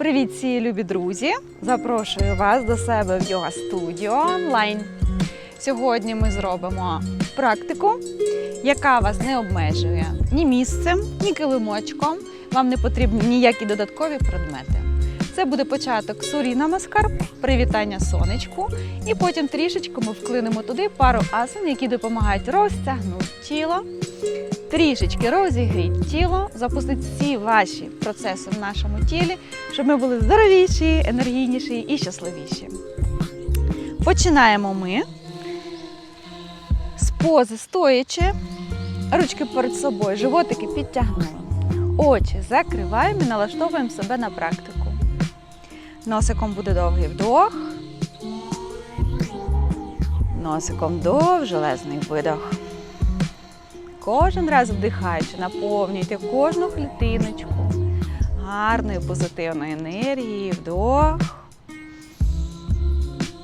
Привіт, всі любі друзі! Запрошую вас до себе в йога студіо онлайн. Сьогодні ми зробимо практику, яка вас не обмежує ні місцем, ні килимочком. Вам не потрібні ніякі додаткові предмети. Це буде початок сурі намаскар, привітання сонечку, і потім трішечки ми вклинемо туди пару асан, які допомагають розтягнути тіло, трішечки розігріть тіло, запустить всі ваші процеси в нашому тілі, щоб ми були здоровіші, енергійніші і щасливіші. Починаємо ми з пози стоячи, ручки перед собою, животики підтягнули. Очі закриваємо і налаштовуємо себе на практику. Носиком буде довгий вдох. Носиком вдох, железний видох. Кожен раз вдихаючи, наповнюйте кожну клітиночку гарною позитивною енергією. Вдох.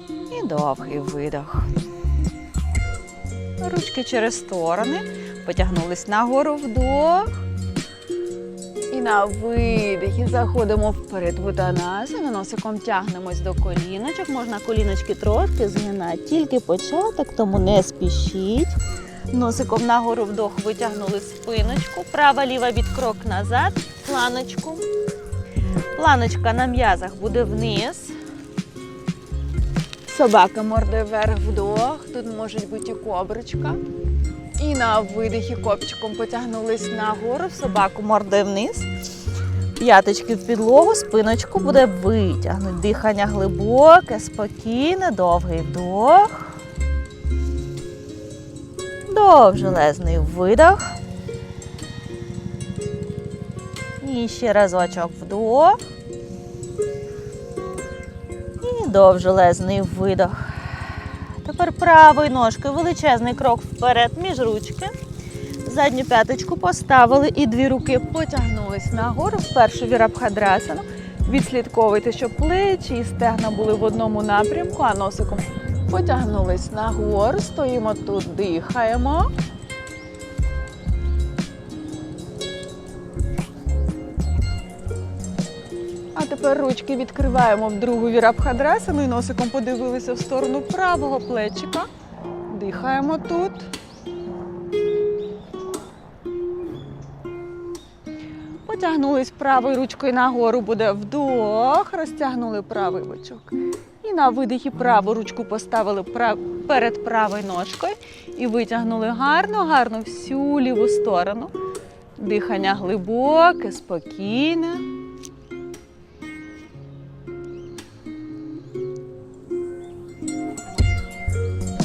І довгий видох. Ручки через сторони. Потягнулись нагору вдох. І на видихі заходимо вперед в утанасану, носиком тягнемось до коліночок. Можна коліночки трошки згинати, тільки початок, тому не спішіть. Носиком нагору вдох витягнули спиночку. Права ліва від крок назад, планочку. Планочка на м'язах буде вниз. Собака мордою вверх вдох. Тут може бути і коброчка. І на видихі копчиком потягнулись нагору, собаку мордою вниз. П'яточки в підлогу, спиночку буде витягнути. Дихання глибоке, спокійне, довгий вдох. Довжелезний видох. І ще разочок вдох. І довжелезний видох. Тепер правою ножкою величезний крок вперед між ручки. Задню п'яточку поставили і дві руки потягнулись нагору в першу вірабхадрасану. Відслідковуйте, щоб плечі і стегна були в одному напрямку, а носиком потягнулись нагору. Стоїмо тут, дихаємо. А тепер ручки відкриваємо в другу вірабхадрасану і носиком подивилися в сторону правого плечика. Дихаємо тут. Потягнулись правою ручкою нагору, буде вдох, розтягнули правий бочок. На видихі праву ручку поставили перед правою ножкою і витягнули гарно, гарно всю ліву сторону. Дихання глибоке, спокійне.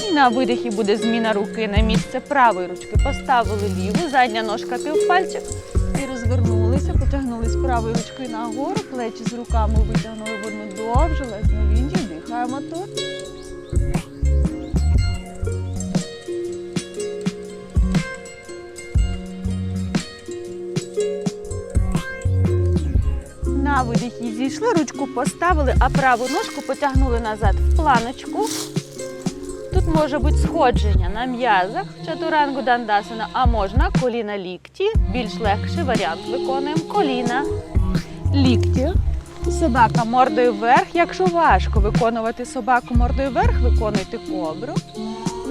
І на видихі буде зміна руки на місце правої ручки. Поставили ліву, задня ножка півпальчик і розвернулися, потягнулись правою ручкою нагору, плечі з руками витягнули в одну. Дихаємо тут. На видихі зійшли, ручку поставили, а праву ножку потягнули назад в планочку. Тут може бути сходження на м'язах чатурангу дандасана, а можна коліна лікті. Більш легший варіант виконуємо коліна лікті. Собака мордою вверх. Якщо важко виконувати собаку мордою вверх, виконуйте кобру.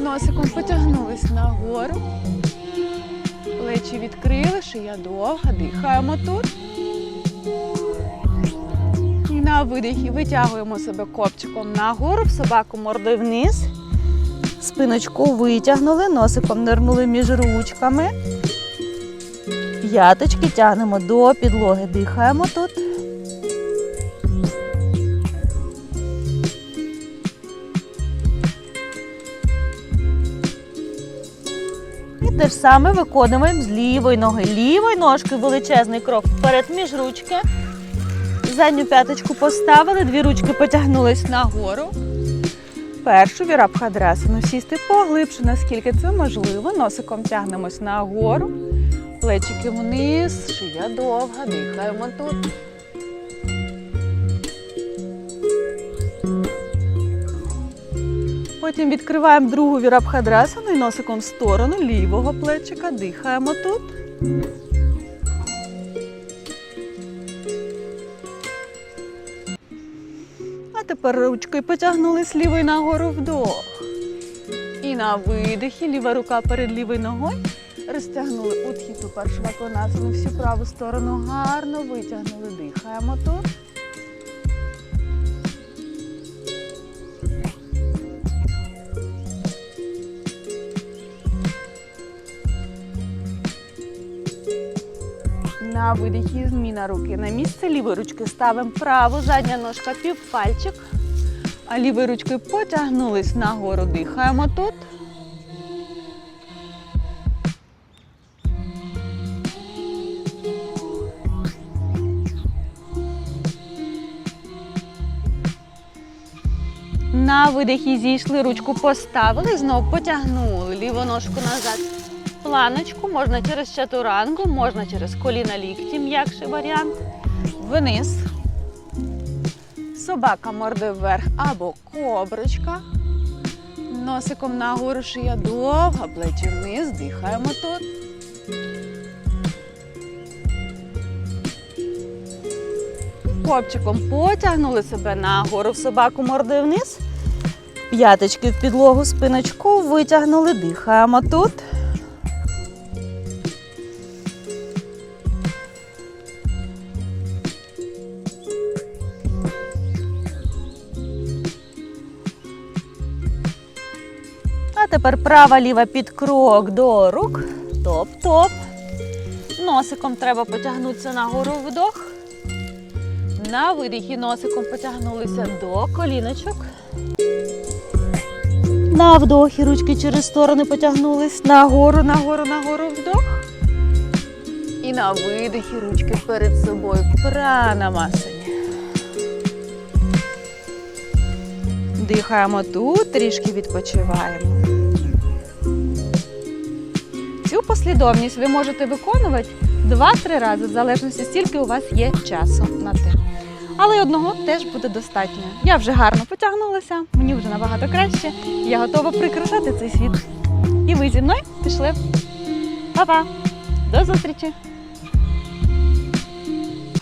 Носиком потягнулись нагору. Плечі відкрили, шия довга, дихаємо тут. І на видихі витягуємо себе копчиком нагору, собаку мордою вниз. Спиночку витягнули, носиком нирнули між ручками. П'яточки тягнемо до підлоги, дихаємо тут. Те ж саме виконуємо з лівої ноги. Лівою ножкою величезний крок вперед між ручки. Задню п'яточку поставили, дві ручки потягнулись нагору. Першу вірабхадрасану сісти поглибше, наскільки це можливо. Носиком тягнемось нагору, плечики вниз, шия довга, дихаємо тут. Потім відкриваємо другу вірабхадрасану і носиком в сторону лівого плечика. Дихаємо тут. А тепер ручкою потягнулись лівою нагору вдох. І на видихі ліва рука перед лівою ногою. Розтягнули утхіту першу ваконасану всю праву сторону. Гарно витягнули. Дихаємо тут. На видихі зміна руки на місце лівої ручки ставимо праву, задня ножка півпальчик. А лівою ручкою потягнулись нагору. Дихаємо тут. На видихі зійшли, ручку поставили, знову потягнули ліву ножку назад. Планочку можна через чатурангу, можна через коліна лікті, м'якший варіант. Вниз. Собака морди вверх або коброчка. Носиком нагору шия довга, плечі вниз, дихаємо тут. Копчиком потягнули себе нагору в собаку морди вниз. П'яточки в підлогу, спиночку витягнули, дихаємо тут. Тепер права ліва під крок до рук. Топ-топ. Носиком треба потягнутися нагору вдох. На видихі носиком потягнулися до коліночок. На вдохі ручки через сторони потягнулись. Нагору, нагору, нагору вдох. І на видихі ручки перед собою. Пранамасані. Дихаємо тут, трішки відпочиваємо. Цю послідовність ви можете виконувати 2-3 рази, в залежності, стільки у вас є часу на те. Але одного теж буде достатньо. Я вже гарно потягнулася, мені вже набагато краще. Я готова прикрашати цей світ. І ви зі мною пішли. Па-па! До зустрічі!